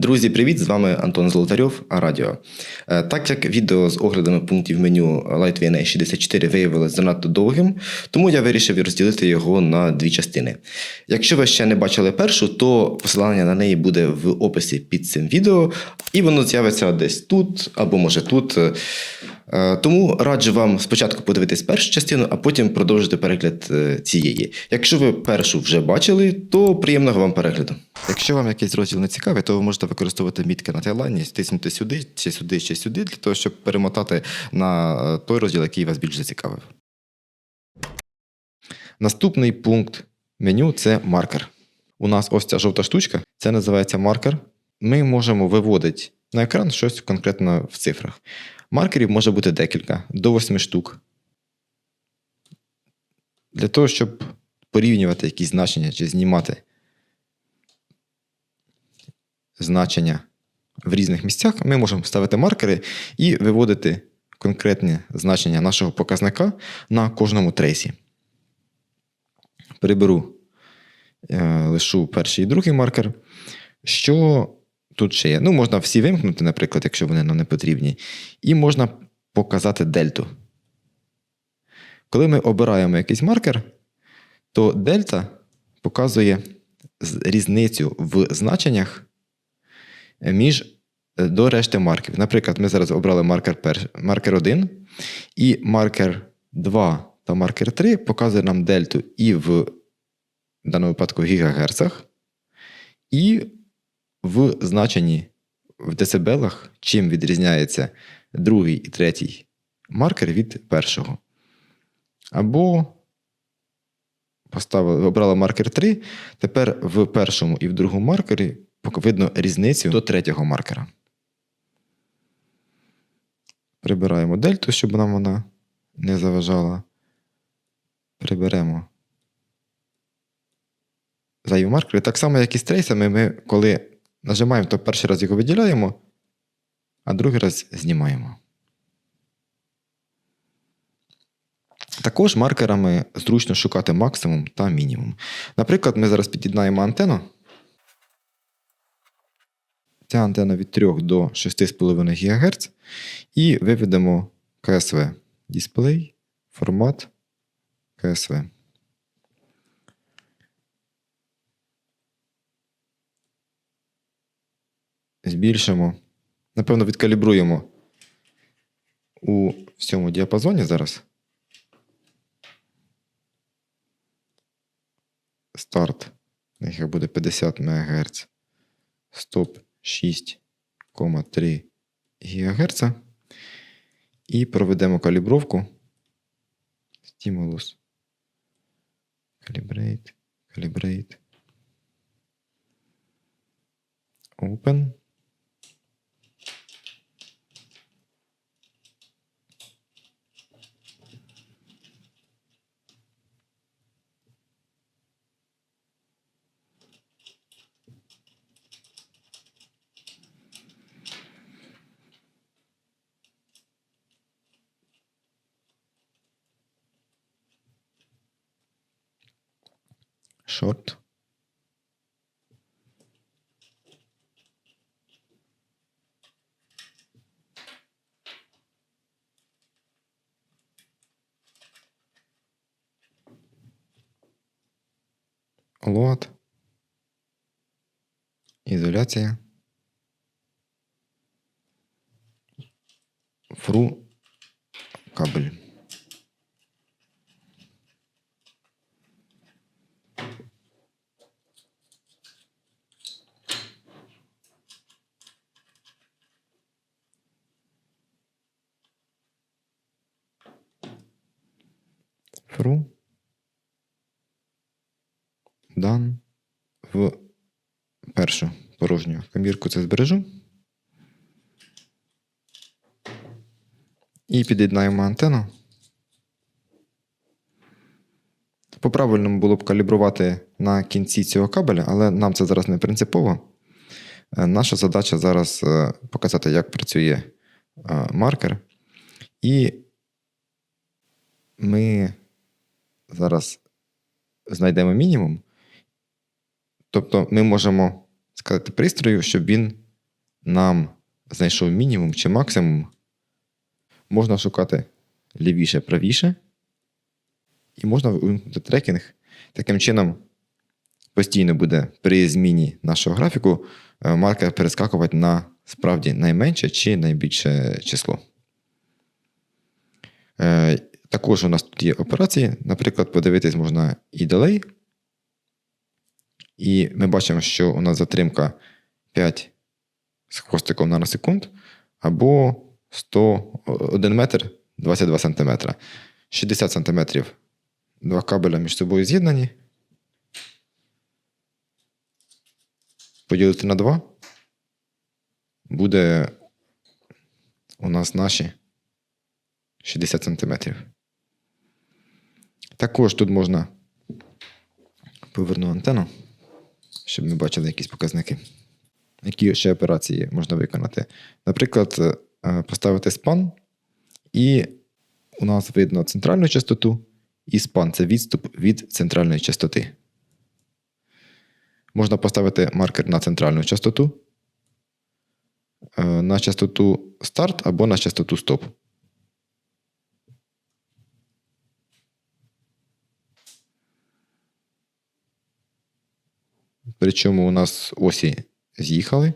Друзі, привіт! З вами Антон Золотарьов, Арадіо. Е, Так як відео з оглядами пунктів меню LightVNA 64 виявилось занадто довгим, тому я вирішив розділити його на дві частини. Якщо ви ще не бачили першу, то посилання на неї буде в описі під цим відео, і воно з'явиться десь тут або може тут. Е, Тому раджу вам спочатку подивитись першу частину, а потім продовжити перегляд е, цієї. Якщо ви першу вже бачили, то приємного вам перегляду. Якщо вам якийсь розділ не цікавий, то ви можете використовувати мітки на тайлайні, тиснути сюди, чи сюди, чи сюди, для того, щоб перемотати на е, той розділ, який вас більш зацікавив. Наступний пункт меню це маркер. У нас ось ця жовта штучка, це називається маркер. Ми можемо виводити на екран щось конкретно в цифрах. Маркерів може бути декілька, до 8 штук. Для того, щоб порівнювати якісь значення чи знімати значення в різних місцях, ми можемо ставити маркери і виводити конкретні значення нашого показника на кожному трейсі. Приберу, е, лишу перший і другий маркер. Що тут ще є? Ну, можна всі вимкнути, наприклад, якщо вони нам не потрібні. І можна показати дельту. Коли ми обираємо якийсь маркер, то дельта показує різницю в значеннях між е, до решти маркерів. Наприклад, ми зараз обрали маркер, пер, маркер 1, і маркер 2 та маркер 3 показує нам дельту і в, в даному випадку гігагерцах, і в значенні в децибелах, чим відрізняється другий і третій маркер від першого. Або поставили, обрали маркер 3. Тепер в першому і в другому маркері видно різницю до третього маркера. Прибираємо дельту, щоб нам вона не заважала. Приберемо зайві маркери. Так само, як і з трейсами, ми, коли нажимаємо, то перший раз його виділяємо, а другий раз знімаємо. Також маркерами зручно шукати максимум та мінімум. Наприклад, ми зараз під'єднаємо антенну. Ця антенна від 3 до 6,5 ГГц. І виведемо КСВ. Дисплей, формат КСВ. Збільшимо. Напевно, відкалібруємо у всьому діапазоні зараз. Старт. Нехай буде 50 МГц. Стоп 6,3 ГГц. І проведемо калібровку. Стимулус. Calibrate. Calibrate. Open. Short. Лот. Ізоляція. Фру кабель. Фру. Дан в першу порожню комірку це збережу. І під'єднаємо антенну. По-правильному було б калібрувати на кінці цього кабеля, але нам це зараз не принципово. Е, Наша задача зараз е, показати, як працює е, маркер. І ми зараз знайдемо мінімум. Тобто ми можемо сказати пристрою, щоб він нам знайшов мінімум чи максимум, можна шукати лівіше, правіше, і можна вимкнути трекінг. Таким чином, постійно буде при зміні нашого графіку е, маркер перескакувати на справді найменше чи найбільше число. Також у нас тут є операції. Наприклад, подивитись можна і делей. І ми бачимо, що у нас затримка 5 з хвостиком наносекунд або 101 метр 22 сантиметра. 60 сантиметрів два кабеля між собою з'єднані. Поділити на 2. Буде у нас наші 60 сантиметрів. Також тут можна поверну антенну, щоб ми бачили якісь показники. Які ще операції можна виконати? Наприклад, е, поставити спан, і у нас видно центральну частоту, і спан це відступ від центральної частоти. Можна поставити маркер на центральну частоту, е, на частоту старт або на частоту стоп. Причому у нас осі з'їхали.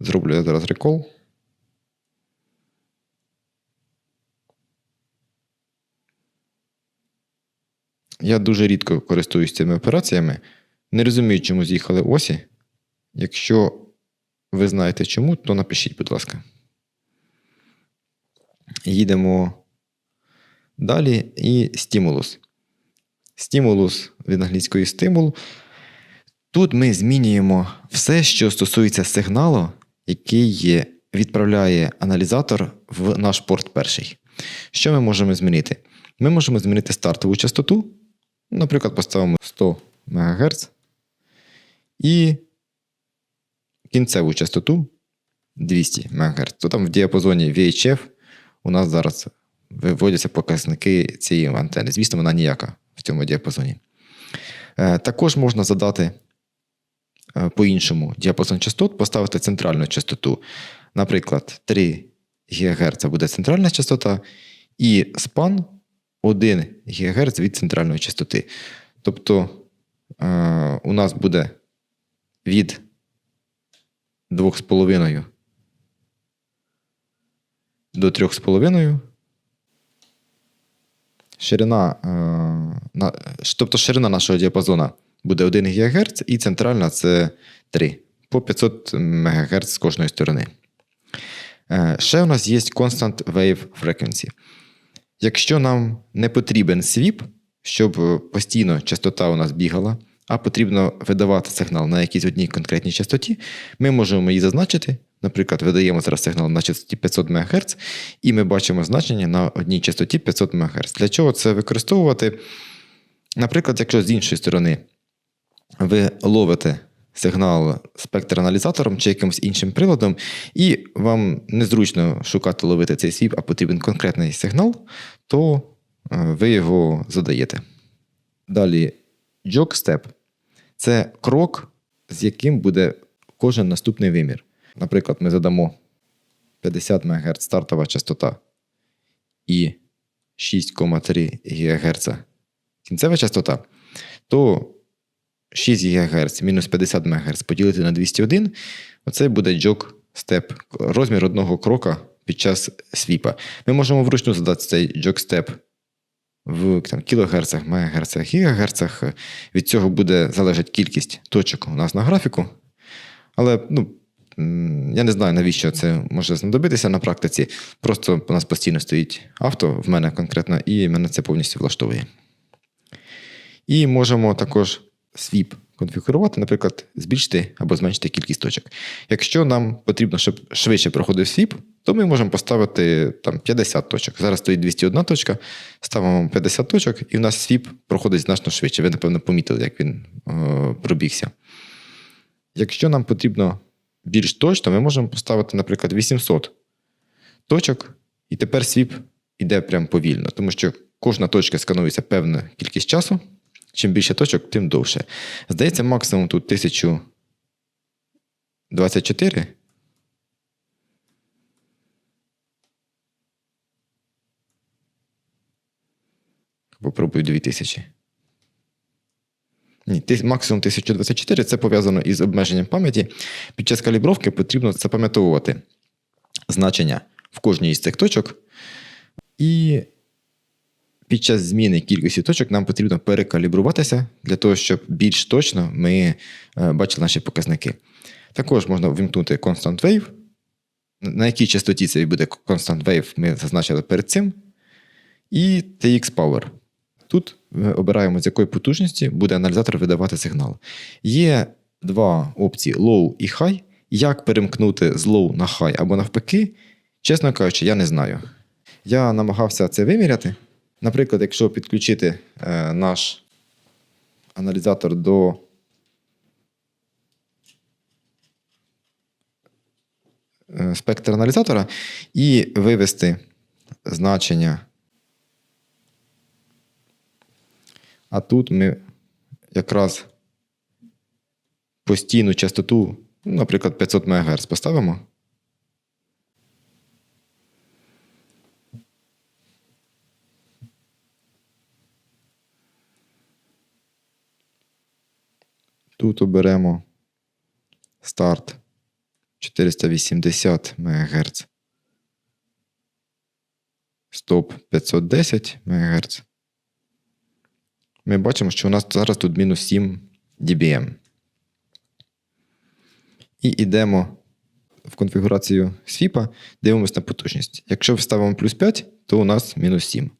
Зроблю я зараз рекол. Я дуже рідко користуюсь цими операціями. Не розумію, чому з'їхали осі. Якщо ви знаєте чому, то напишіть, будь ласка. Їдемо далі. І стимулус. Стимулус від англійської стимул. Тут ми змінюємо все, що стосується сигналу, який відправляє аналізатор в наш порт перший. Що ми можемо змінити? Ми можемо змінити стартову частоту. Наприклад, поставимо 100 МГц. І кінцеву частоту 200 МГц. То там в діапазоні VHF у нас зараз виводяться показники цієї антени. Звісно, вона ніяка в цьому діапазоні. Е, Також можна задати по-іншому діапазон частот, поставити центральну частоту. Наприклад, 3 ГГц буде центральна частота, і спан 1 ГГц від центральної частоти. Тобто е, у нас буде від 2,5 до 3,5. Ширина, е, тобто ширина нашого діапазону буде 1 ГГц, і центральна це 3 по 500 МГц з кожної сторони. Е, ще у нас є Constant Wave Frequency. Якщо нам не потрібен свіп, щоб постійно частота у нас бігала, а потрібно видавати сигнал на якійсь одній конкретній частоті, ми можемо її зазначити. Наприклад, видаємо зараз сигнал на частоті 500 МГц, і ми бачимо значення на одній частоті 500 МГц. Для чого це використовувати? Наприклад, якщо з іншої сторони ви ловите сигнал спектраналізатором чи якимось іншим приладом, і вам незручно шукати ловити цей свіп, а потрібен конкретний сигнал, то ви його задаєте. Далі, jog-step – це крок, з яким буде кожен наступний вимір. Наприклад, ми задамо 50 МГц стартова частота і 6,3 ГГц кінцева частота, то 6 ГГц мінус 50 МГц поділити на 201, оце буде джок степ, розмір одного крока під час свіпа. Ми можемо вручну задати цей джок степ в там, кілогерцах, мегагерцах, гігагерцах. Від цього буде залежати кількість точок у нас на графіку. Але ну, я не знаю, навіщо це може знадобитися на практиці. Просто у нас постійно стоїть авто, в мене конкретно, і мене це повністю влаштовує. І можемо також свіп конфігурувати, наприклад, збільшити або зменшити кількість точок. Якщо нам потрібно, щоб швидше проходив свіп, то ми можемо поставити там 50 точок. Зараз стоїть 201 точка, ставимо 50 точок, і в нас свіп проходить значно швидше. Ви, напевно, помітили, як він о, пробігся. Якщо нам потрібно більш точно, ми можемо поставити, наприклад, 800 точок, і тепер свіп йде прям повільно, тому що кожна точка сканується певна кількість часу. Чим більше точок, тим довше. Здається, максимум тут 1024. Попробую 2000. Ні, максимум 1024 це пов'язано із обмеженням пам'яті. Під час калібровки потрібно запам'ятовувати значення в кожній із цих точок. І під час зміни кількості точок нам потрібно перекалібруватися для того, щоб більш точно ми е, бачили наші показники. Також можна вимкнути Constant Wave. На якій частоті це буде Constant Wave, ми зазначили перед цим. І TX Power. Тут ми обираємо, з якої потужності буде аналізатор видавати сигнал. Є два опції low і high. Як перемкнути з low на high або навпаки, чесно кажучи, я не знаю. Я намагався це виміряти. Наприклад, якщо підключити е, наш аналізатор до спектр аналізатора і вивести значення. А тут ми якраз постійну частоту, наприклад, 500 МГц поставимо. Тут оберемо старт 480 МГц. Стоп 510 МГц. Ми бачимо, що у нас зараз тут мінус 7 dBm. І йдемо в конфігурацію свіпа, дивимося на потужність. Якщо вставимо плюс 5, то у нас мінус 7.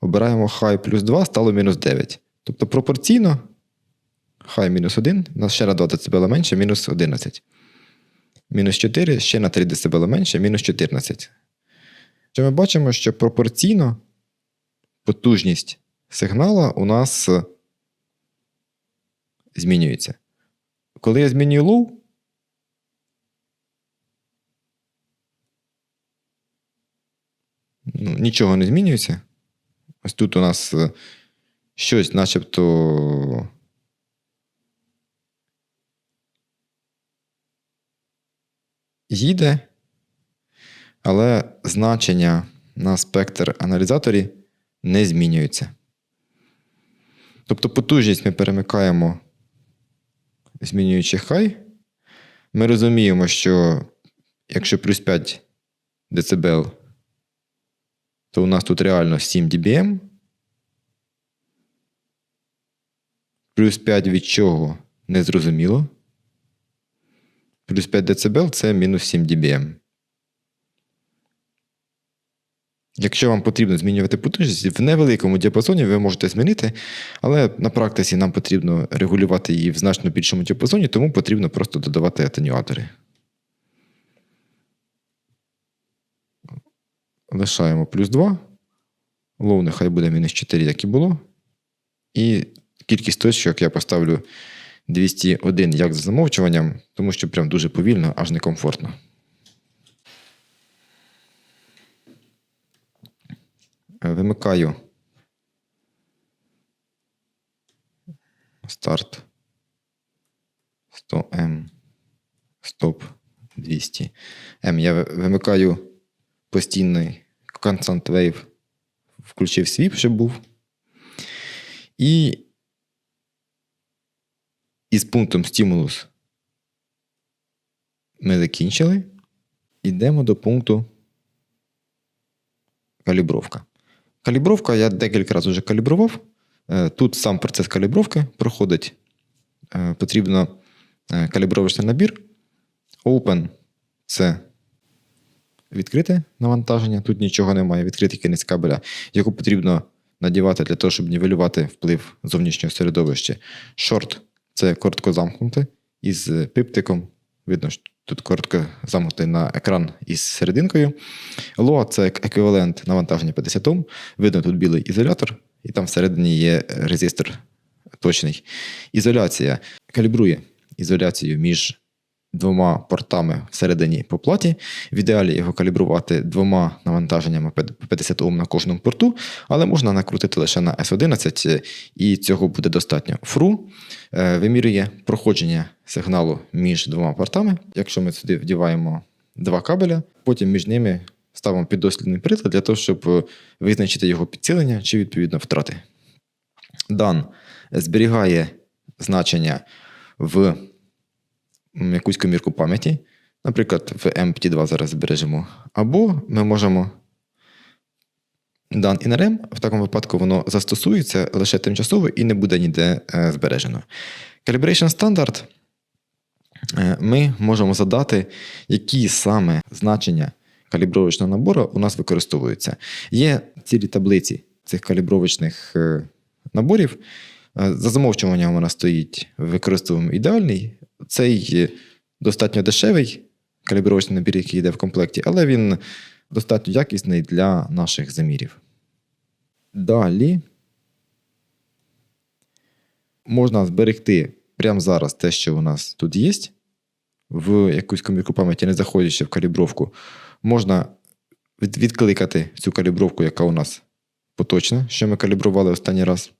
Обираємо high плюс 2, стало мінус 9. Тобто пропорційно high мінус 1, у нас ще на 2 дБ менше, мінус 11. Мінус 4, ще на 3 дБ менше, мінус 14. Що ми бачимо, що пропорційно потужність сигнала у нас е, змінюється. Коли я змінюю low, ну, нічого не змінюється. Ось тут у нас е, щось начебто. Їде, але значення на спектр аналізаторі не змінюються. Тобто потужність ми перемикаємо, змінюючи хай. Ми розуміємо, що якщо плюс 5 дБ, то у нас тут реально 7 dBm. Плюс 5 від чого незрозуміло. Плюс 5 дБ це мінус 7 dBm. Якщо вам потрібно змінювати потужність, в невеликому діапазоні ви можете змінити, але на практиці нам потрібно регулювати її в значно більшому діапазоні, тому потрібно просто додавати атенюатори. Лишаємо плюс 2. Лоу нехай буде мінус 4, як і було. І кількість точок я поставлю 201 як за замовчуванням, тому що прям дуже повільно, аж некомфортно. Вимикаю старт 100М. Стоп 200 М. Я вимикаю постійний Constant Wave, включив свіп, щоб був. І із пунктом стимулус ми закінчили. Йдемо до пункту калібровка. Калібровка я декілька разів вже калібрував. Е, Тут сам процес калібровки проходить. Е, Потрібно е, калібровочний набір. Open це відкрите навантаження. Тут нічого немає. Відкритий кінець кабеля, яку потрібно надівати для того, щоб нівелювати вплив зовнішнього середовища. Short це коротко замкнути із пиптиком. Видно, що тут коротко замкнути на екран із серединкою. Лоа – це еквівалент навантаження 50 Ом. Видно тут білий ізолятор, і там всередині є резистор точний. Ізоляція калібрує ізоляцію між двома портами всередині по платі. В ідеалі його калібрувати двома навантаженнями по 50 Ом на кожному порту, але можна накрутити лише на S11, і цього буде достатньо. Фру е, вимірює проходження сигналу між двома портами. Якщо ми сюди вдіваємо два кабеля, потім між ними ставимо піддослідний прилад для того, щоб е, визначити його підцілення чи відповідно втрати. Дан зберігає значення в якусь комірку пам'яті, наприклад, в MPT2 зараз збережемо. Або ми можемо дан інерем, в такому випадку воно застосується лише тимчасово і не буде ніде е, збережено. Calibration Standard е, ми можемо задати, які саме значення калібровочного набору у нас використовуються. Є цілі таблиці цих калібровочних е, наборів. За замовчуванням вона стоїть, використовуємо ідеальний. Цей достатньо дешевий калібровочний набір, який йде в комплекті, але він достатньо якісний для наших замірів. Далі можна зберегти прямо зараз те, що у нас тут є, в якусь комірку пам'яті, не заходячи в калібровку. Можна відкликати цю калібровку, яка у нас поточна, що ми калібрували останній раз.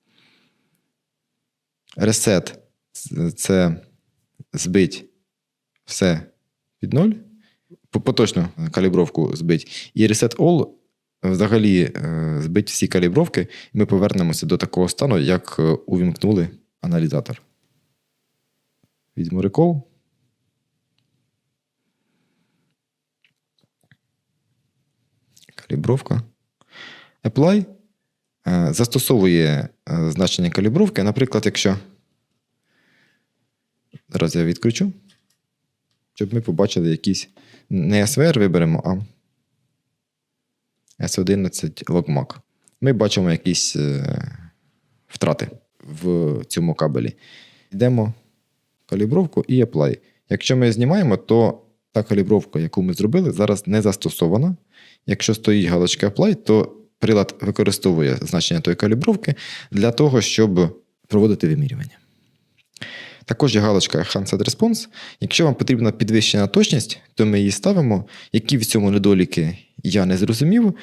Ресет це збить все під ноль. Поточну калібровку збить. І Reset All взагалі е, збить всі калібровки, і ми повернемося до такого стану, як е, увімкнули аналізатор. Візьму Recall. Калібровка. Apply застосовує е, значення калібровки. Наприклад, якщо. Зараз я відключу, щоб ми побачили якісь. Не SVR виберемо, а S11 Logmac. Ми бачимо якісь е, втрати в цьому кабелі. Йдемо калібровку і Apply. Якщо ми знімаємо, то та калібровка, яку ми зробили, зараз не застосована. Якщо стоїть галочка Apply, то прилад використовує значення тої калібровки для того, щоб проводити вимірювання. Також є галочка Enhanced Response. Якщо вам потрібна підвищена точність, то ми її ставимо. Які в цьому недоліки я не зрозумів.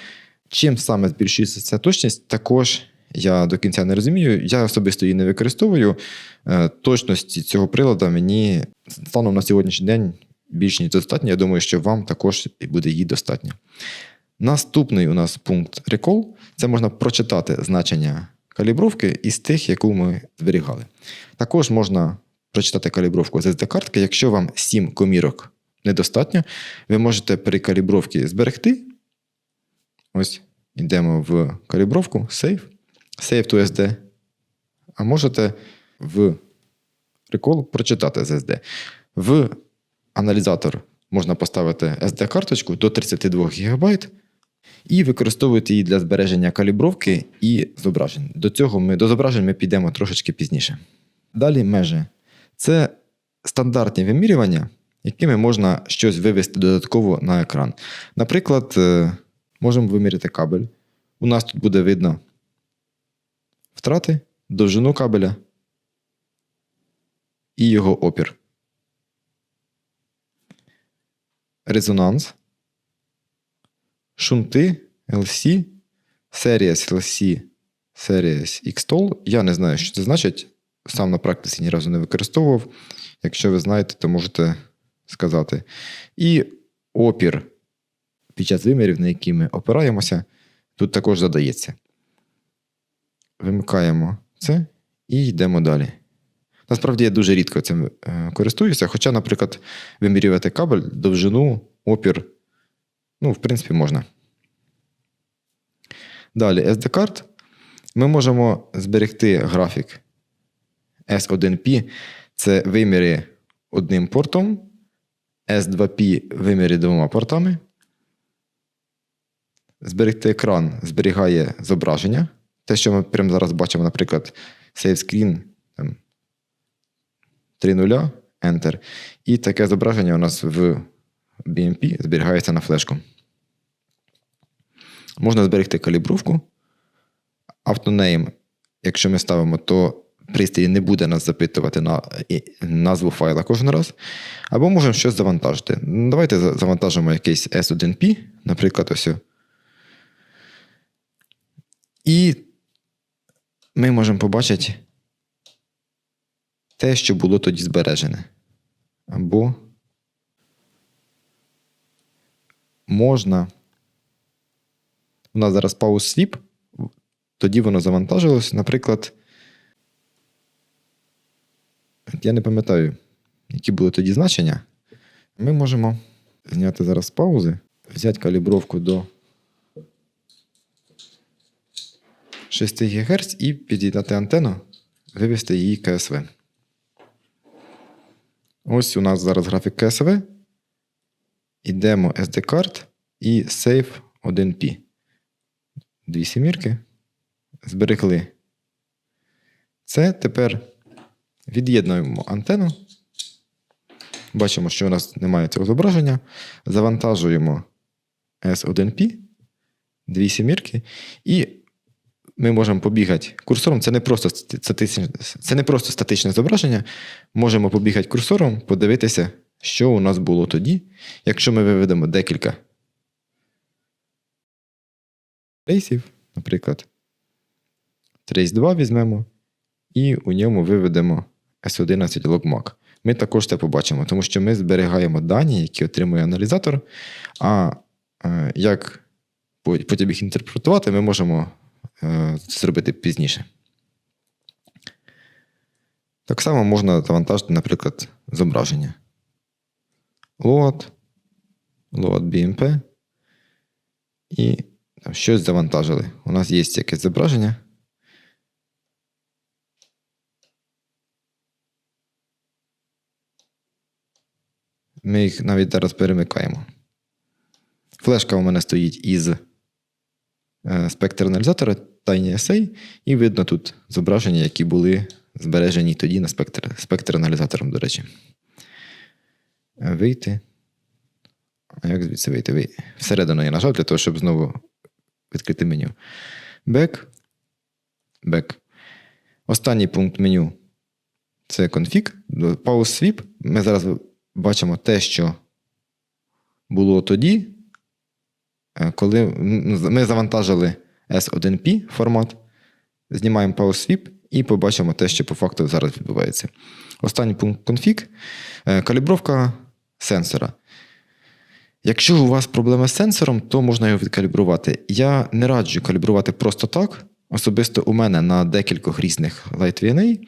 Чим саме збільшується ця точність, також я до кінця не розумію. Я особисто її не використовую. Е, Точності цього приладу мені станом на сьогоднішній день більш ніж достатньо. Я думаю, що вам також буде її достатньо. Наступний у нас пункт Recall. Це можна прочитати значення калібровки із тих, яку ми зберігали. Також можна прочитати калібровку з SD-картки. Якщо вам 7 комірок недостатньо, ви можете при калібровці зберегти. Ось йдемо в калібровку, Save, Save to SD. А можете в Recall прочитати з SD. В аналізатор можна поставити SD-карточку до 32 ГБ і використовувати її для збереження калібровки і зображень. До цього ми до зображень ми підемо трошечки пізніше. Далі межі. Це стандартні вимірювання, якими можна щось вивести додатково на екран. Наприклад, е, можемо виміряти кабель. У нас тут буде видно втрати, довжину кабеля і його опір. Резонанс, шунти, LC, Series LC, Series X-Toll. Я не знаю, що це значить. Сам на практиці ні разу не використовував. Якщо ви знаєте, то можете сказати. І опір під час вимірів, на які ми опираємося, тут також задається. Вимикаємо це і йдемо далі. Насправді я дуже рідко цим е, користуюся, хоча, наприклад, вимірювати кабель, довжину, опір, ну, в принципі, можна. Далі SD-карт. Ми можемо зберегти графік S1P це виміри одним портом, S2P виміри двома портами. Зберегти екран зберігає зображення. Те, що ми прямо зараз бачимо, наприклад, Save Screen там, 3.0, Enter. І таке зображення у нас в BMP зберігається на флешку. Можна зберегти калібровку. Автонейм, якщо ми ставимо, то пристрій не буде нас запитувати на назву файла кожен раз. Або можемо щось завантажити. Давайте завантажимо якийсь S1P, наприклад, ось. І ми можемо побачити те, що було тоді збережене. Або можна у нас зараз pause sweep, тоді воно завантажилось, наприклад. Я не пам'ятаю, які були тоді значення. Ми можемо зняти зараз паузи, взяти калібровку до 6 ГГц і під'єднати антенну, вивести її КСВ. Ось у нас зараз графік КСВ. Ідемо SD-карт і Save 1P. Дві сімірки. Зберегли. Це тепер від'єднуємо антенну. Бачимо, що у нас немає цього зображення. Завантажуємо S1P, дві сімірки, і ми можемо побігати курсором. Це не просто статичне, це не просто статичне зображення. Можемо побігати курсором, подивитися, що у нас було тоді, якщо ми виведемо декілька рейсів, наприклад, Trace 2 візьмемо, і у ньому виведемо S11 logMAC. Ми також це побачимо, тому що ми зберігаємо дані, які отримує аналізатор. А е, як потім їх інтерпретувати, ми можемо це зробити пізніше. Так само можна завантажити, наприклад, зображення. Load, load BMP. І там, щось завантажили. У нас є якесь зображення. Ми їх навіть зараз перемикаємо. Флешка у мене стоїть із е, спектр аналізатора TinySA, і видно тут зображення, які були збережені тоді на спектр, спектр аналізатором, до речі. Е, вийти. А як звідси вийти? вийти? Всередину я нажав для того, щоб знову відкрити меню. Back. Back. Останній пункт меню це config. Pause sweep. Ми зараз бачимо те, що було тоді, е, коли ми завантажили S1P формат, знімаємо Pause Sweep і побачимо те, що по факту зараз відбувається. Останній пункт config е, калібровка сенсора. Якщо у вас проблема з сенсором, то можна його відкалібрувати. Я не раджу калібрувати просто так. Особисто у мене на декількох різних Light VNA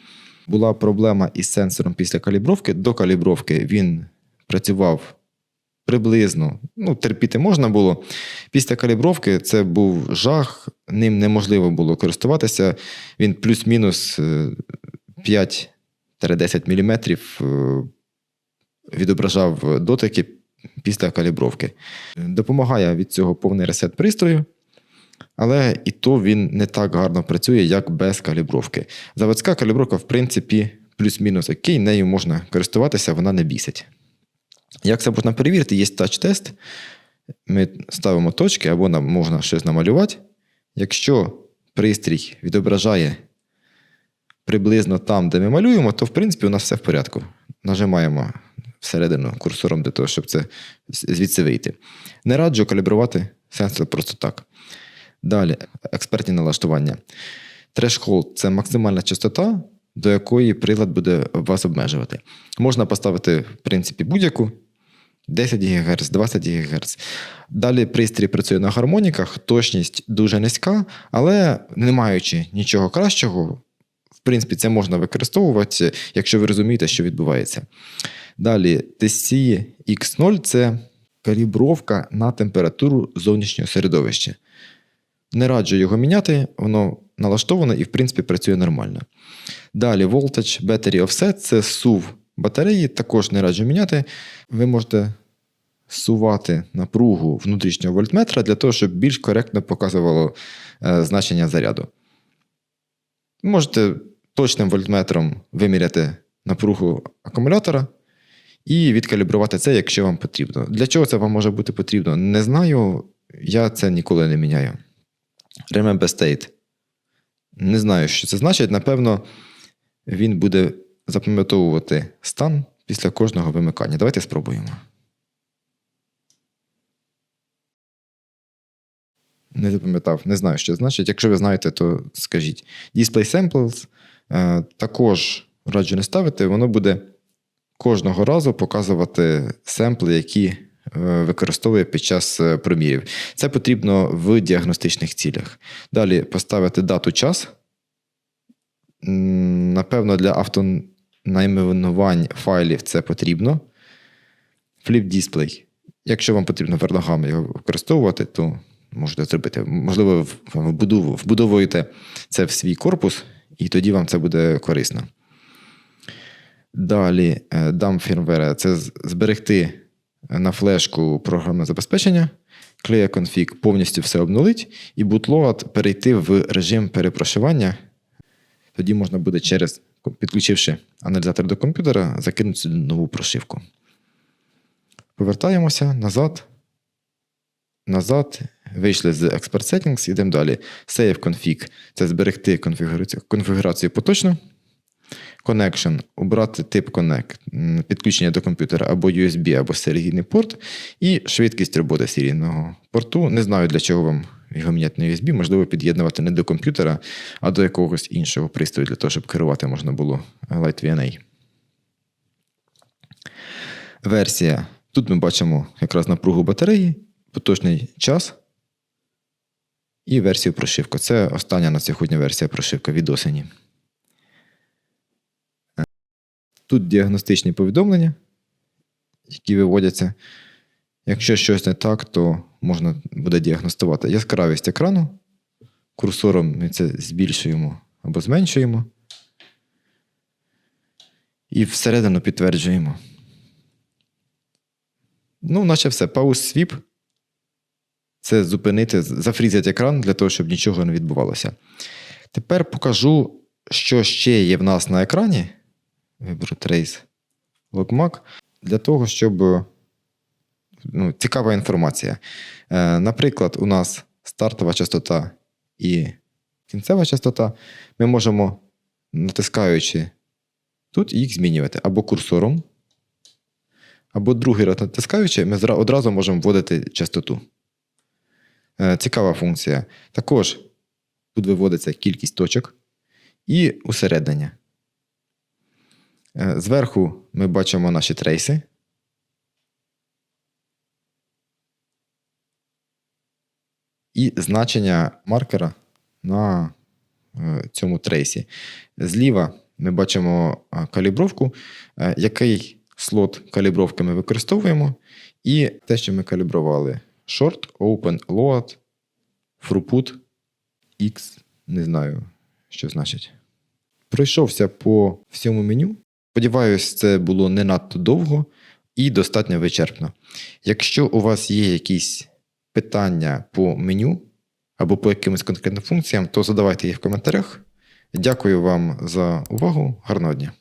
була проблема із сенсором після калібровки. До калібровки він працював приблизно, ну, терпіти можна було. Після калібровки це був жах, ним неможливо було користуватися. Він плюс-мінус 5-10 мм е, відображав дотики після калібровки. Допомагає від цього повний ресет пристрою. Але і то він не так гарно працює, як без калібровки. Заводська калібровка, в принципі, плюс-мінус окей, нею можна користуватися, вона не бісить. Як це можна перевірити? Є тач-тест. Ми ставимо точки або нам можна щось намалювати. Якщо пристрій відображає приблизно там, де ми малюємо, то в принципі у нас все в порядку. Нажимаємо всередину курсором для того, щоб це звідси вийти. Не раджу калібрувати сенсор просто так. Далі, експертні налаштування. Threshold – це максимальна частота, до якої прилад буде вас обмежувати. Можна поставити, в принципі, будь-яку 10 ГГц, 20 ГГц. Далі пристрій працює на гармоніках, точність дуже низька, але не маючи нічого кращого, в принципі, це можна використовувати, якщо ви розумієте, що відбувається. Далі TC X0 це калібровка на температуру зовнішнього середовища. Не раджу його міняти, воно налаштоване і, в принципі, працює нормально. Далі Voltage Battery Offset це сув батареї, також не раджу міняти. Ви можете сувати напругу внутрішнього вольтметра для того, щоб більш коректно показувало е, значення заряду. Можете точним вольтметром виміряти напругу акумулятора і відкалібрувати це, якщо вам потрібно. Для чого це вам може бути потрібно? Не знаю, я це ніколи не міняю. Remember state. Не знаю, що це значить. Напевно, він буде запам'ятовувати стан після кожного вимикання. Давайте спробуємо. Не запам'ятав, не знаю, що це значить. Якщо ви знаєте, то скажіть. Display samples е, також раджу не ставити, воно буде кожного разу показувати семпли, які використовує під час е, промірів. Це потрібно в діагностичних цілях. Далі поставити дату час. Напевно, для автонайменувань файлів це потрібно. Flip Display. Якщо вам потрібно верногами його використовувати, то можете зробити. Можливо, в- вбудову- вбудовуєте це в свій корпус, і тоді вам це буде корисно. Далі е, дам фірмвера це зберегти на флешку програмне забезпечення, клея конфіг повністю все обнулить, і bootload перейти в режим перепрошивання. Тоді можна буде через, підключивши аналізатор до комп'ютера, закинути сюди нову прошивку. Повертаємося назад. Назад. Вийшли з Expert Settings, йдемо далі. Save config це зберегти конфігурацію, конфігурацію поточно. Connection обрати тип Connect, підключення до комп'ютера або USB, або серійний порт, і швидкість роботи серійного порту. Не знаю, для чого вам його міняти на USB, можливо, під'єднувати не до комп'ютера, а до якогось іншого пристрою, для того, щоб керувати можна було LightVNA. Версія. Тут ми бачимо якраз напругу батареї, поточний час і версію прошивки. Це остання на сьогодні версія прошивки від осені. Тут діагностичні повідомлення, які виводяться. Якщо щось не так, то можна буде діагностувати яскравість екрану. Курсором ми це збільшуємо або зменшуємо. І всередину підтверджуємо. Ну, наче все. Pause Sweep. Це зупинити, зафрізати екран для того, щоб нічого не відбувалося. Тепер покажу, що ще є в нас на екрані. Виберу Trace Logmag. Для того, щоб ну, цікава інформація. Е, наприклад, у нас стартова частота і кінцева частота. Ми можемо, натискаючи тут, їх змінювати або курсором, або другий раз натискаючи, ми одразу можемо вводити частоту. Е, Цікава функція. Також тут виводиться кількість точок і усереднення. Е, Зверху ми бачимо наші трейси. І значення маркера на е, цьому трейсі. Зліва ми бачимо е, калібровку, який слот калібровки ми використовуємо, і те, що ми калібрували: Short, Open, Load, Throughput, X, не знаю, що значить. Пройшовся по всьому меню. Сподіваюсь, це було не надто довго і достатньо вичерпно. Якщо у вас є якісь питання по меню або по якимось конкретним функціям, то задавайте їх в коментарях. Дякую вам за увагу. Гарного дня!